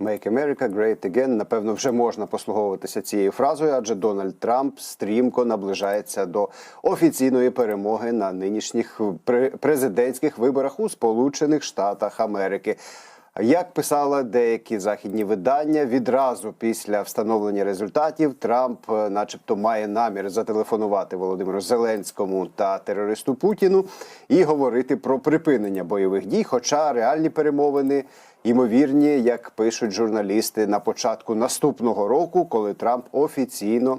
Make America Great Again, напевно, вже можна послуговуватися цією фразою, адже Дональд Трамп стрімко наближається до офіційної перемоги на нинішніх пре- президентських виборах у Сполучених Штатах Америки. Як писали деякі західні видання, відразу після встановлення результатів Трамп, е, начебто, має намір зателефонувати Володимиру Зеленському та терористу Путіну і говорити про припинення бойових дій. Хоча реальні перемовини ймовірні, як пишуть журналісти, на початку наступного року, коли Трамп офіційно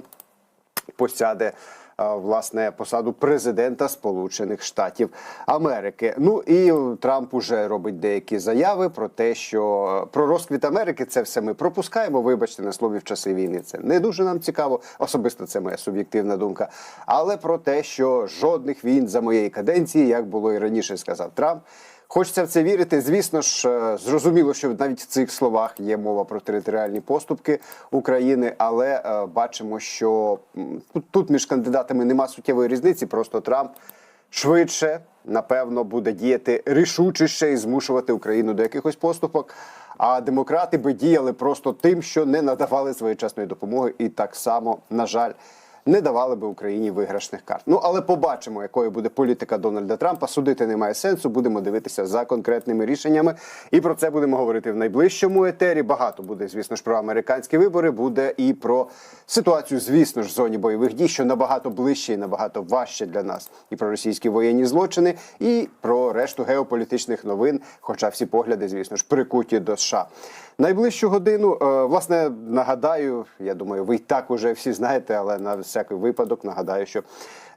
посяде власне посаду президента Сполучених Штатів Америки. Ну і е, Трамп уже робить деякі заяви про те, що е, про розквіт Америки це все ми пропускаємо. Вибачте на слові в часи війни. Це не дуже нам цікаво. Особисто це моя суб'єктивна думка. Але про те, що жодних війн за моєї каденції, як було і раніше, сказав Трамп. Хочеться в це вірити. Звісно ж, е, зрозуміло, що навіть в цих словах є мова про територіальні поступки України, але е, бачимо, що тут- між кандидатами нема суттєвої різниці. Просто Трамп швидше, напевно, буде діяти рішучіше і змушувати Україну до якихось поступок. А демократи би діяли просто тим, що не надавали своєчасної допомоги, і так само, на жаль, не давали би Україні виграшних карт. Ну але побачимо, якою буде політика Дональда Трампа. Судити немає сенсу. Будемо дивитися за конкретними рішеннями. І про це будемо говорити в найближчому етері. Багато буде, звісно ж, про американські вибори. Буде і про ситуацію, звісно ж, в зоні бойових дій, що набагато ближче і набагато важче для нас, і про російські воєнні злочини, і про решту геополітичних новин. Хоча всі погляди, звісно ж, прикуті до США. Найближчу годину, е, власне, нагадаю, я думаю, ви і так уже всі знаєте, але на всякий випадок нагадаю, що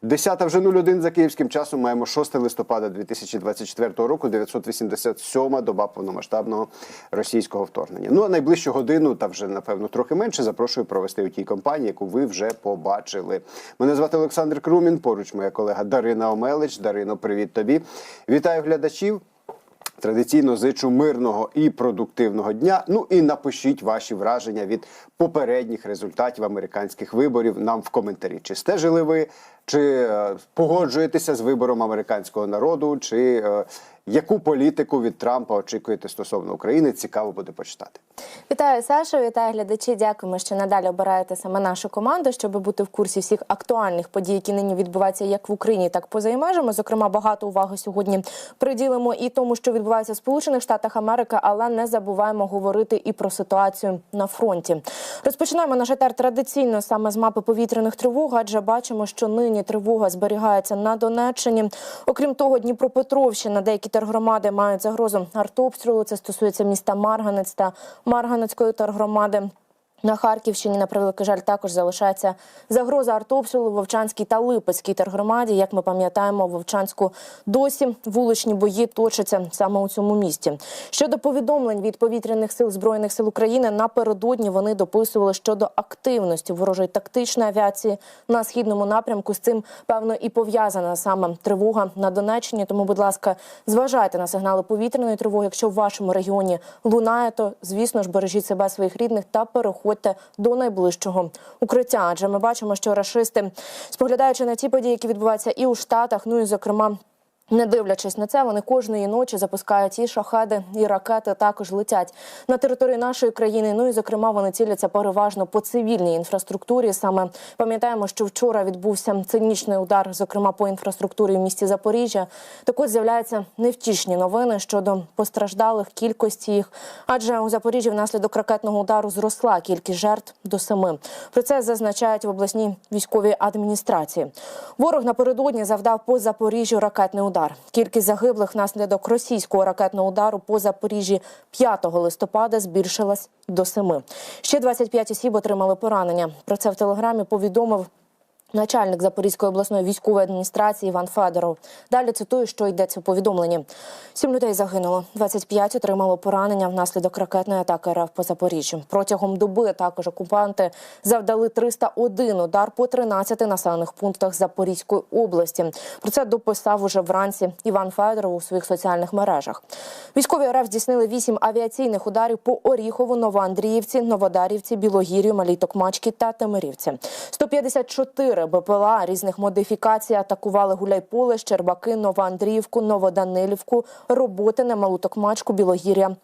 10 вже 01 за київським часом маємо 6 листопада 2024 року, 987 доба повномасштабного російського вторгнення. Ну а найближчу годину, та вже напевно трохи менше, запрошую провести у тій компанії, яку ви вже побачили. Мене звати Олександр Крумін. Поруч моя колега Дарина Омелич. Дарино, привіт тобі. Вітаю глядачів. Традиційно зичу мирного і продуктивного дня. Ну і напишіть ваші враження від попередніх результатів американських виборів нам в коментарі. Чи стежили ви, чи е, погоджуєтеся з вибором американського народу, чи е, яку політику від Трампа очікуєте стосовно України? Цікаво буде почитати. Вітаю, Саша, вітаю глядачі. Дякуємо, що надалі обираєте саме нашу команду, щоб бути в курсі всіх актуальних подій, які нині відбуваються як в Україні, так і поза її межами. Зокрема, багато уваги сьогодні приділимо і тому, що відбувається в Сполучених Штатах Америки, але не забуваємо говорити і про ситуацію на фронті. Розпочинаємо наш етер традиційно саме з мапи повітряних тривог, адже бачимо, що нині тривога зберігається на Донеччині. Окрім того, Дніпропетровщина, деякі тергромади мають загрозу артобстрілу. Це стосується міста Марганець та Марганецької тергромади. На Харківщині, на превеликий жаль, також залишається загроза артобстрілу Вовчанській та Липецькій тергромаді. Як ми пам'ятаємо, Вовчанську досі вуличні бої точаться саме у цьому місті. Щодо повідомлень від повітряних сил збройних сил України, напередодні вони дописували щодо активності ворожої тактичної авіації на східному напрямку. З цим певно і пов'язана саме тривога на Донеччині. Тому, будь ласка, зважайте на сигнали повітряної тривоги. Якщо в вашому регіоні лунає, то звісно ж бережіть себе своїх рідних та переходьте до найближчого укриття. Адже ми бачимо, що рашисти, споглядаючи на ті події, які відбуваються і у Штатах, ну і зокрема. Не дивлячись на це, вони кожної ночі запускають і шахеди, і ракети також летять на території нашої країни. Ну і зокрема вони ціляться переважно по цивільній інфраструктурі. Саме пам'ятаємо, що вчора відбувся цинічний удар, зокрема по інфраструктурі в місті Запоріжжя. Так от з'являються невтішні новини щодо постраждалих кількості їх. Адже у Запоріжжі внаслідок ракетного удару зросла кількість жертв до семи. Про це зазначають в обласній військовій адміністрації. Ворог напередодні завдав по Запоріжжю ракетний удар. Кількість загиблих внаслідок російського ракетного удару по Запоріжжі 5 листопада збільшилась до семи. Ще 25 осіб отримали поранення. Про це в телеграмі повідомив. Начальник Запорізької обласної військової адміністрації Іван Федоров. Далі цитую, що йдеться у повідомленні. Сім людей загинуло, 25 отримало поранення внаслідок ракетної атаки РФ по Запоріжжю. Протягом доби також окупанти завдали 301 удар по 13 населених пунктах Запорізької області. Про це дописав уже вранці Іван Федоров у своїх соціальних мережах. Військові РФ здійснили 8 авіаційних ударів по Оріхову, Новоандріївці, Новодарівці, Білогір'ю, Малій Токмачки та Темирівці. 154 БПЛА різних модифікацій атакували Гуляйполе, Щербаки, Новоандріївку, Новоданилівку, Роботине, Малу Токмачку, Білогір'я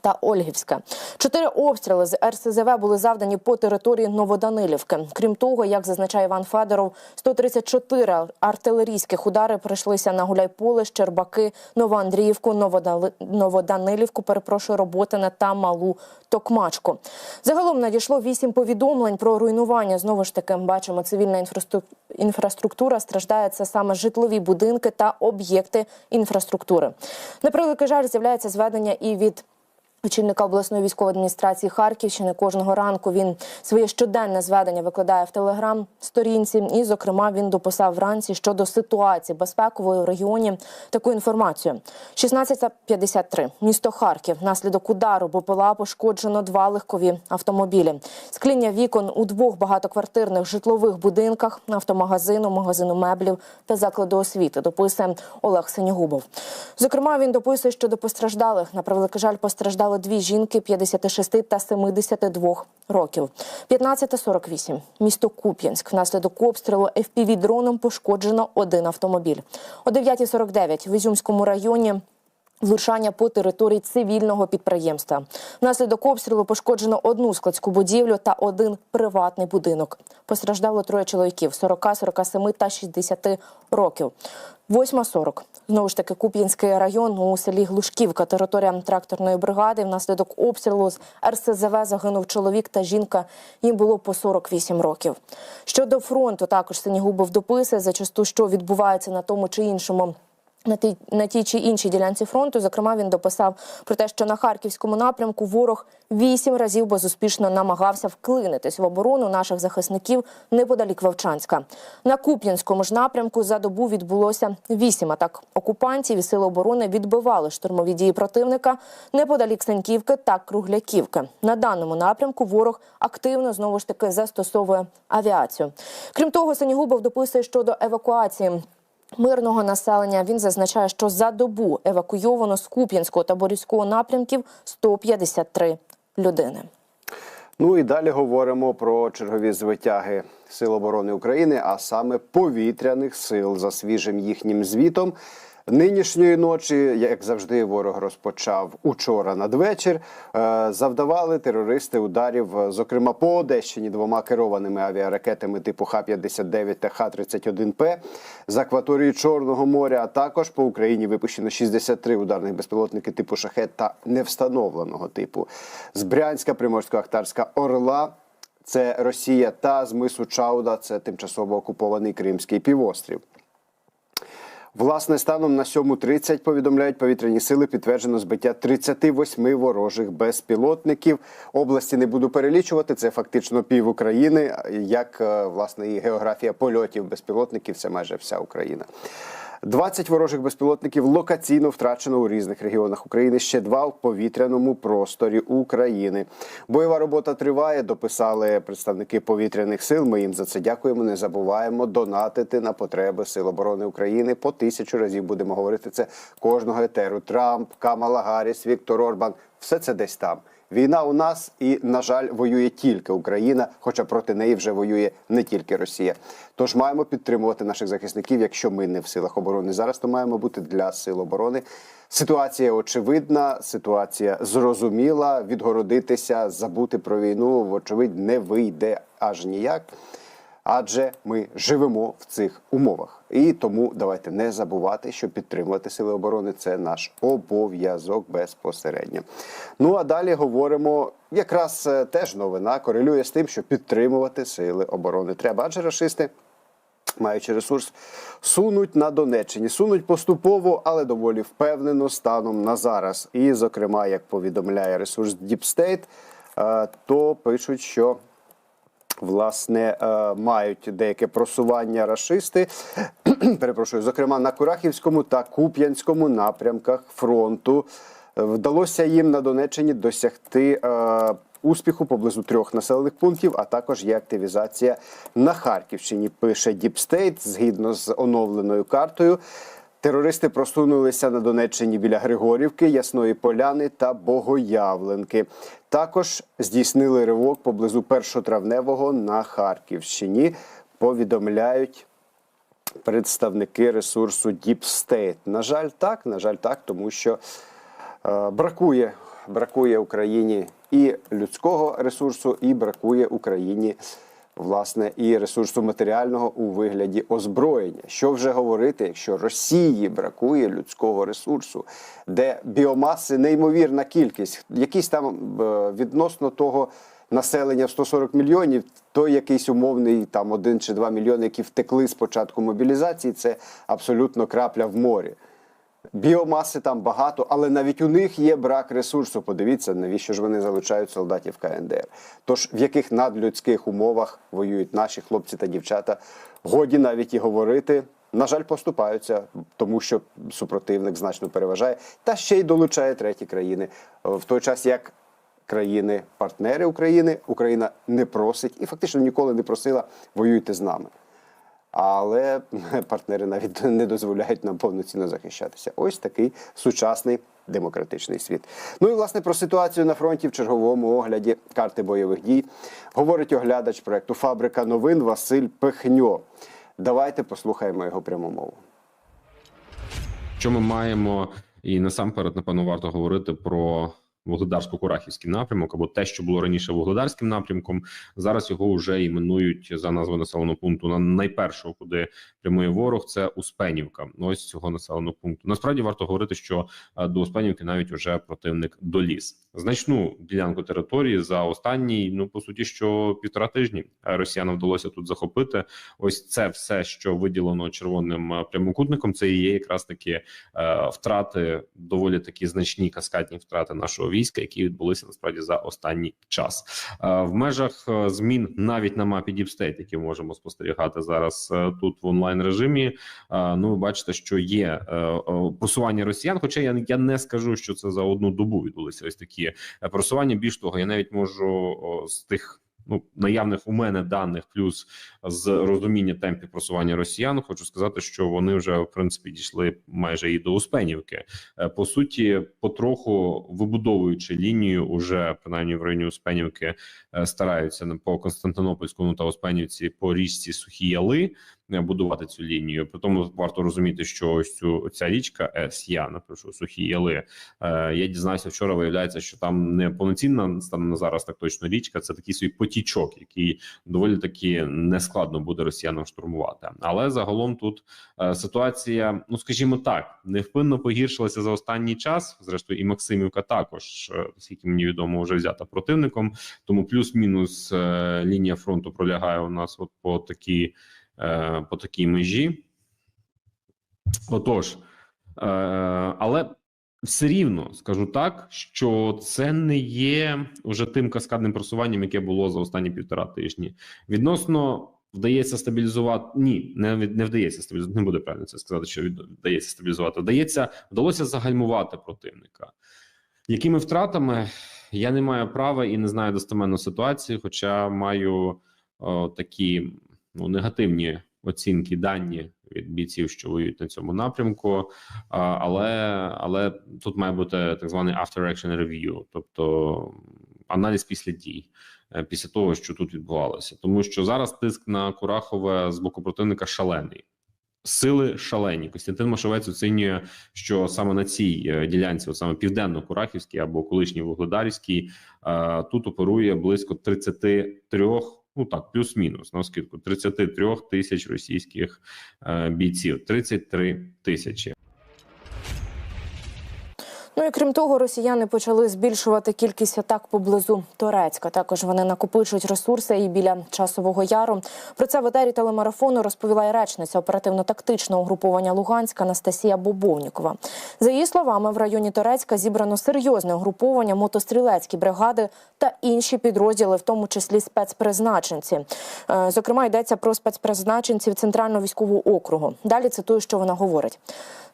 та Ольгівське. Чотири обстріли з РСЗВ були завдані по території Новоданилівки. Крім того, як зазначає Іван Федоров, 134 артилерійських удари прийшлися на Гуляйполе, Щербаки, Новоандріївку, Новодали- Новоданилівку, перепрошую, Роботине та Малу Токмачку. Загалом надійшло вісім повідомлень про руйнування. Знову ж таки, бачимо, цивільна інфраструктура страждає це саме житлові будинки та об'єкти інфраструктури. На жаль, з'являється зведення і від Очільника обласної військової адміністрації Харківщини кожного ранку він своє щоденне зведення викладає в телеграм-сторінці. І, зокрема, він дописав вранці щодо ситуації безпекової у регіоні таку інформацію. 16.53. Місто Харків. Внаслідок удару БПЛА пошкоджено два легкові автомобілі. Скління вікон у двох багатоквартирних житлових будинках, автомагазину, магазину меблів та закладу освіти. Дописує Олег Синігубов. Зокрема, він дописує щодо постраждалих. На превеликий жаль, постраждали дві жінки 56 та 72 років. 15.48. Місто Куп'янськ. Внаслідок обстрілу FPV-дроном пошкоджено один автомобіль. О 9.49 в Ізюмському районі Влучання по території цивільного підприємства. Внаслідок обстрілу пошкоджено одну складську будівлю та один приватний будинок. Постраждало троє чоловіків 40, 47 та 60 років. 8.40. Знову ж таки, Куп'янський район у селі Глушківка, територія тракторної бригади. Внаслідок обстрілу з РСЗВ загинув чоловік та жінка. Їм було по 48 років. Щодо фронту, також Синігубов дописує зачасту, що відбувається на тому чи іншому на тій на тій чи іншій ділянці фронту. Зокрема, він дописав про те, що на харківському напрямку ворог вісім разів безуспішно намагався вклинитись в оборону наших захисників неподалік Вовчанська. На Куп'янському ж напрямку за добу відбулося вісім атак окупантів. і Сили оборони відбивали штурмові дії противника неподалік Саньківки та Кругляківки. На даному напрямку ворог активно знову ж таки застосовує авіацію. Крім того, Синігубов дописує щодо евакуації. Мирного населення він зазначає, що за добу евакуйовано з Куп'янського та Борівського напрямків 153 людини. Ну і далі говоримо про чергові звитяги Сил оборони України, а саме повітряних сил за свіжим їхнім звітом. Нинішньої ночі, як завжди, ворог розпочав учора надвечір. Е, Завдавали терористи ударів, е, зокрема по Одещині, двома керованими авіаракетами типу Х-59 та Х-31П з акваторії Чорного моря. А також по Україні випущено 63 ударних безпілотники типу шахет та невстановленого типу з Брянська, Приморсько-Ахтарська Орла. Це Росія та з мису Чауда, це тимчасово окупований Кримський півострів. Власне, станом на 7.30, повідомляють повітряні сили, підтверджено збиття 38 ворожих безпілотників. Області не буду перелічувати. Це фактично пів України. Як е, власне і географія польотів безпілотників, це майже вся Україна. 20 ворожих безпілотників локаційно втрачено у різних регіонах України. Ще два в повітряному просторі України. Бойова робота триває. Дописали представники повітряних сил. Ми їм за це дякуємо. Не забуваємо донатити на потреби Сил оборони України. По тисячу разів будемо говорити це кожного етеру. Трамп, Камала Гарріс, Віктор Орбан. Все це десь там. Війна у нас і, на жаль, воює тільки Україна, хоча проти неї вже воює не тільки Росія. Тож маємо підтримувати наших захисників. Якщо ми не в силах оборони зараз, то маємо бути для сил оборони. Ситуація очевидна, ситуація зрозуміла. Відгородитися, забути про війну, вочевидь, не вийде аж ніяк. Адже ми живемо в цих умовах, і тому давайте не забувати, що підтримувати сили оборони це наш обов'язок безпосередньо. Ну а далі говоримо, якраз е, теж новина корелює з тим, що підтримувати сили оборони треба. Адже рашисти маючи ресурс, сунуть на Донеччині. Сунуть поступово, але доволі впевнено станом на зараз. І, зокрема, як повідомляє ресурс е, то пишуть, що. Власне, е, мають деяке просування рашисти, перепрошую, зокрема на Курахівському та Куп'янському напрямках фронту. Вдалося їм на Донеччині досягти е, успіху поблизу трьох населених пунктів, а також є активізація на Харківщині. Пише State, згідно з оновленою картою. Терористи просунулися на Донеччині біля Григорівки, Ясної Поляни та Богоявленки. Також здійснили ривок поблизу першотравневого на Харківщині. Повідомляють представники ресурсу Deep State. На жаль, так, на жаль, так, тому що е, бракує бракує Україні і людського ресурсу, і бракує Україні власне і ресурсу матеріального у вигляді озброєння. Що вже говорити, якщо Росії бракує людського ресурсу, де біомаси неймовірна кількість, якісь там е, відносно того. Населення в 140 мільйонів, то якийсь умовний там один чи два мільйони, які втекли з початку мобілізації, це абсолютно крапля в морі. Біомаси там багато, але навіть у них є брак ресурсу. Подивіться, навіщо ж вони залучають солдатів КНДР. Тож в яких надлюдських умовах воюють наші хлопці та дівчата, годі навіть і говорити. На жаль, поступаються, тому що супротивник значно переважає, та ще й долучає треті країни. В той час як країни-партнери України Україна не просить і фактично ніколи не просила воюйте з нами. Але партнери навіть не дозволяють нам повноцінно захищатися. Ось такий сучасний демократичний світ. Ну і власне про ситуацію на фронті в черговому огляді карти бойових дій говорить оглядач проекту Фабрика новин Василь Пехньо. Давайте послухаємо його пряму мову. Що ми маємо, і насамперед, напевно, варто говорити про Вугледарсько-Курахівський напрямок або те, що було раніше Вугледарським напрямком. Зараз його вже іменують за назвою населеного пункту на найпершого, куди прямує ворог. Це Успенівка. Ось цього населеного пункту. Насправді варто говорити, що е, до Успенівки навіть уже противник доліз. Значну ділянку території за останній, ну по суті, що півтора тижні е, росіянам вдалося тут захопити. Ось це все, що виділено червоним е, прямокутником. Це і є якраз таки е, втрати, доволі такі значні каскадні втрати нашого війська, які відбулися насправді за останній час. Е, в межах е, змін навіть на мапі State, які можемо спостерігати зараз е, тут в онлайн режимі. Ну, ви бачите, що є просування росіян. Хоча я, я не скажу, що це за одну добу відбулися ось такі просування. Більш того, я навіть можу з тих. Ну, наявних у мене даних, плюс з розуміння темпів просування росіян, хочу сказати, що вони вже в принципі дійшли майже і до Успенівки. Е, По суті, потроху вибудовуючи лінію, уже принаймні в районі Успенівки е, стараються по Константинопольському та Успенівці по річці Сухі Яли будувати цю лінію. При тому варто розуміти, що ось цю ця річка С-Я, напишу Сухі Яли. е, Я дізнався вчора. Виявляється, що там не повноцінна станом зараз так точно річка. Це такий свій потічок, який доволі таки нескладно буде росіянам штурмувати. Але загалом тут е, ситуація, ну скажімо так, невпинно погіршилася за останній час. Зрештою, і Максимівка також, е, скільки мені відомо, вже взята противником. Тому плюс-мінус е, лінія фронту пролягає у нас от по такій, е, по такій межі. Отож, е, але все рівно скажу так, що це не є вже тим каскадним просуванням, яке було за останні півтора тижні. Відносно вдається стабілізувати. Ні, не не вдається стабілізувати. Не буде правильно це сказати, що вдається стабілізувати. Вдається, вдалося загальмувати противника. Якими втратами я не маю права і не знаю достеменну ситуацію, хоча маю о, такі ну, негативні оцінки дані від бійців, що воюють на цьому напрямку. Але, але тут має бути так званий after action review, тобто аналіз після дій. е, Після того, що тут відбувалося, тому що зараз тиск на Курахове з боку противника шалений. Сили шалені. Костянтин Машовець оцінює, що саме на цій е, ділянці, саме південно-Курахівській або колишній Вугледарівській, е, тут оперує близько 33, ну так, плюс-мінус на скидку 33 тисяч російських е, бійців. 33 тисячі. Ну і крім того, росіяни почали збільшувати кількість атак поблизу Торецька. Також вони накопичують ресурси і біля часового яру. Про це в етері телемарафону розповіла і речниця оперативно-тактичного угруповання Луганська Анастасія Бобовнікова. За її словами, в районі Торецька зібрано серйозне угруповання, мотострілецькі бригади та інші підрозділи, в тому числі спецпризначенці. Е, Зокрема, йдеться про спецпризначенців центрального військового округу. Далі цитую, що вона говорить.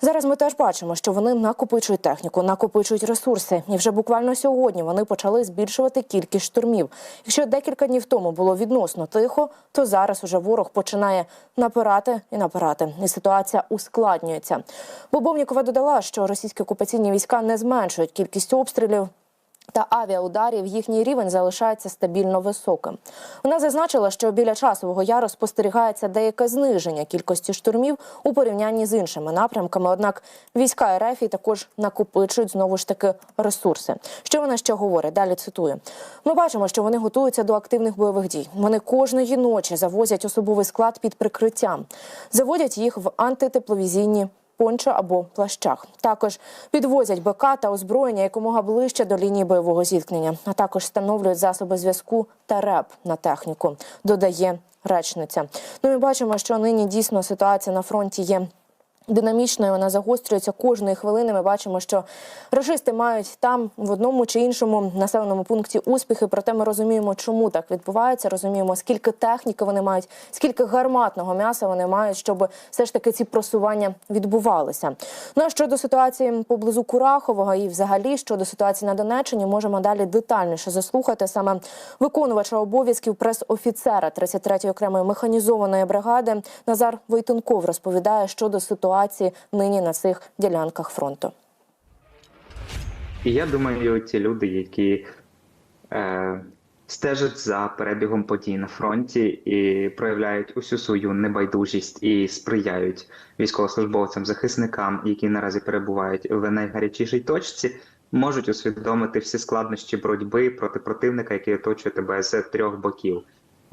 Зараз ми теж бачимо, що вони накопичують техніку, накопичують ресурси, і вже буквально сьогодні вони почали збільшувати кількість штурмів. Якщо декілька днів тому було відносно тихо, то зараз уже ворог починає напирати і напирати, і ситуація ускладнюється. Бобовнікова додала, що російські окупаційні війська не зменшують кількість обстрілів. Та авіаударів їхній рівень залишається стабільно високим. Вона зазначила, що біля часового яру спостерігається деяке зниження кількості штурмів у порівнянні з іншими напрямками. Однак війська РФ також накопичують знову ж таки ресурси. Що вона ще говорить? Далі цитую: ми бачимо, що вони готуються до активних бойових дій. Вони кожної ночі завозять особовий склад під прикриттям, заводять їх в антитепловізійні пончо або плащах. Також підвозять БК та озброєння якомога ближче до лінії бойового зіткнення, а також встановлюють засоби зв'язку та РЕП на техніку. Додає речниця. Ну ми бачимо, що нині дійсно ситуація на фронті є. Динамічною вона загострюється кожної хвилини. Ми бачимо, що рашисти мають там в одному чи іншому населеному пункті успіхи. Проте ми розуміємо, чому так відбувається. Розуміємо, скільки техніки вони мають, скільки гарматного м'яса вони мають, щоб все ж таки ці просування відбувалися. Ну а щодо ситуації поблизу Курахового і взагалі щодо ситуації на Донеччині, можемо далі детальніше заслухати саме виконувача обов'язків прес-офіцера 33-ї окремої механізованої бригади Назар Войтенков розповідає щодо ситуації нині на цих ділянках фронту. Я думаю, ті люди, які е, стежать за перебігом подій на фронті і проявляють усю свою небайдужість і сприяють військовослужбовцям, захисникам, які наразі перебувають в найгарячішій точці, можуть усвідомити всі складнощі боротьби проти противника, який оточує тебе з трьох боків.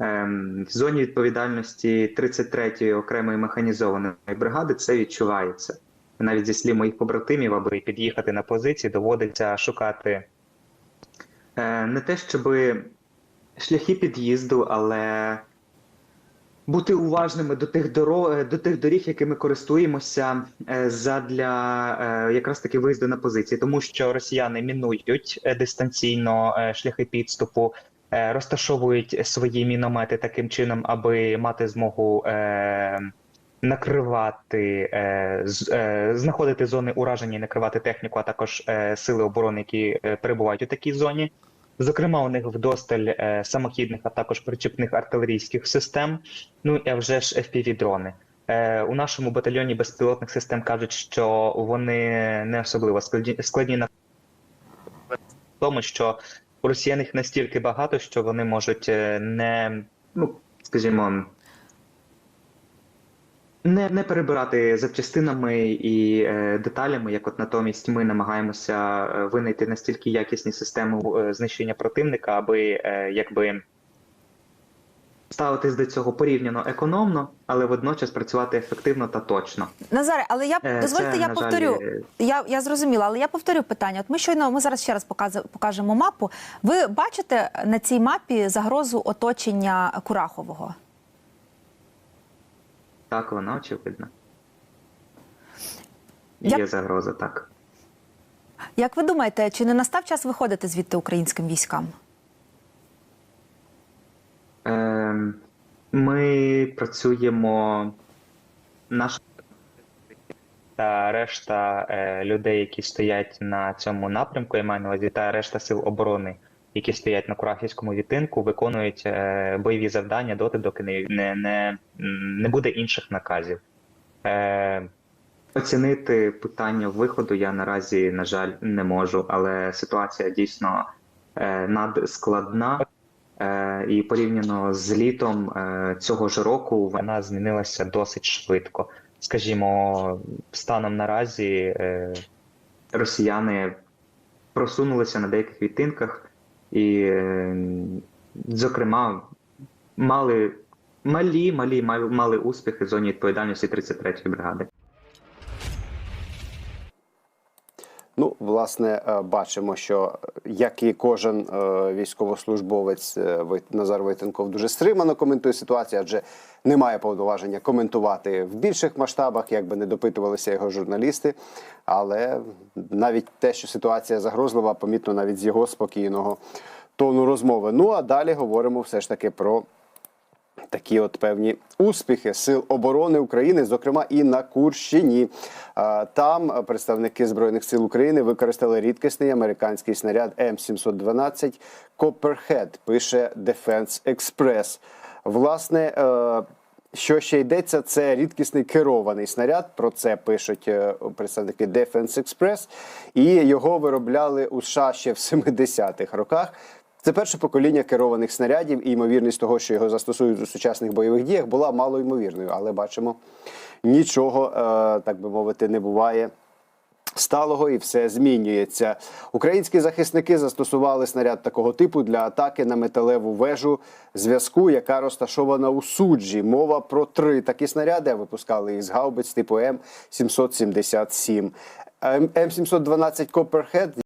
Ем, В зоні відповідальності 33-ї окремої механізованої бригади це відчувається навіть зі слів моїх побратимів, аби під'їхати на позиції, доводиться шукати е, не те, щоб шляхи під'їзду, але бути уважними до тих дорог, до тих доріг, якими користуємося е, задля е, якраз таки виїзду на позиції, тому що росіяни мінують дистанційно шляхи підступу. Е, Розташовують свої міномети таким чином, аби мати змогу е, накривати, е, знаходити зони ураження і накривати техніку, а також сили оборони, які перебувають у такій зоні. Зокрема, у них вдосталь е, самохідних, а також причепних артилерійських систем. Ну і вже ж FPV-дрони. Е, у нашому батальйоні безпілотних систем кажуть, що вони не особливо складні, складні на тому, що у росіян їх настільки багато, що вони можуть е, не, ну скажімо, не, не перебирати запчастинами і е, деталями, як от натомість ми намагаємося е, винайти настільки якісні системи е, знищення противника, аби е, якби ставитись до цього порівняно економно, але водночас працювати ефективно та точно. Назаре, але я Е, дозвольте, це, я на жаль, Я, я зрозуміла, але я повторю питання. От ми щойно ми зараз ще раз покажемо мапу. Ви бачите на цій мапі загрозу оточення Курахового? Так, воно очевидно. Я- Є загроза, так. Як ви думаєте, чи не настав час виходити звідти українським військам? Ем, Ми працюємо наш та решта е, людей, які стоять на цьому напрямку, я маю на увазі, та решта сил оборони, які стоять на Курахівському відтинку, виконують е, бойові завдання доти, доки не, не, не, буде інших наказів. Е, Оцінити питання виходу я наразі, на жаль, не можу, але ситуація дійсно надскладна. Е, І порівняно з літом е, цього ж року вона змінилася досить швидко. Скажімо, станом наразі е, росіяни просунулися на деяких відтинках і, зокрема, мали малі, малі мали успіхи в зоні відповідальності 33-ї бригади. Ну, власне, е, бачимо, що е, як і кожен е, військовослужбовець Назар Войтенков дуже стримано коментує ситуацію, адже немає повноваження коментувати в більших масштабах, як би не допитувалися його журналісти. Але навіть те, що ситуація загрозлива, помітно навіть з його спокійного тону розмови. Ну а далі говоримо все ж таки про такі от певні успіхи сил оборони України, зокрема і на Курщині. Там представники збройних сил України використали рідкісний американський снаряд М712 Copperhead, пише Defense Express. Власне. е, що ще йдеться, це рідкісний керований снаряд. Про це пишуть е, представники Defense Express. І його виробляли у США ще в 70-х роках. Це перше покоління керованих снарядів, і ймовірність того, що його застосують у сучасних бойових діях, була малоймовірною. Але бачимо, нічого, е, так би мовити, не буває сталого і все змінюється. Українські захисники застосували снаряд такого типу для атаки на металеву вежу зв'язку, яка розташована у суджі. Мова про три такі снаряди а випускали із гаубиць типу М 777 М 712 Copperhead